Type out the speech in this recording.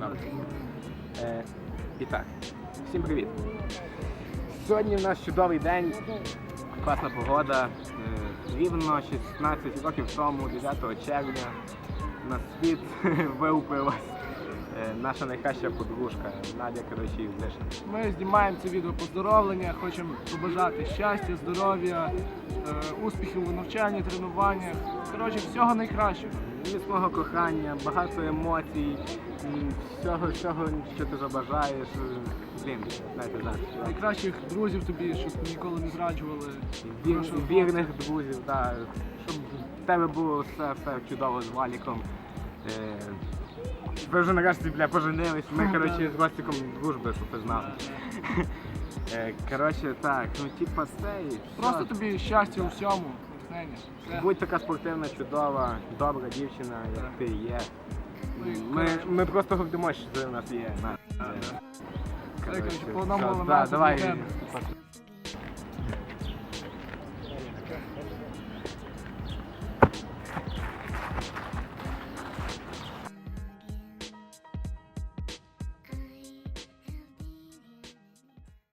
Добре. Е, і так, всім привіт. Сьогодні в нас чудовий день, класна погода. Е, рівно 16 років тому, 9 червня, на світ вилупилась е, наша найкраща подружка Надя коротше, Євлишин. Ми знімаємо це відео поздоровлення, хочемо побажати щастя, здоров'я, е, успіхів у навчанні, тренуваннях. Коротше, всього найкращого. Міцного кохання, багато емоцій, всього, всього, що ти забажаєш. Блін, знаєте, знаєте. що- Найкращих друзів тобі, щоб ніколи не зраджували. Вір, Хорошого вірних друзів, да, щоб в тебе було все, все чудово з Валіком. Е, ви вже нарешті бля, поженились. Ми, коротше, з Вастиком дружби, щоб ви знали. Е, коротше, так, ну типа це і все. Просто тобі щастя у всьому. Будь така спортивна, чудова, добра дівчина, як ти є. Ми, ми просто гордимося, що ти в нас є. На. Коротше, по одному да, давай.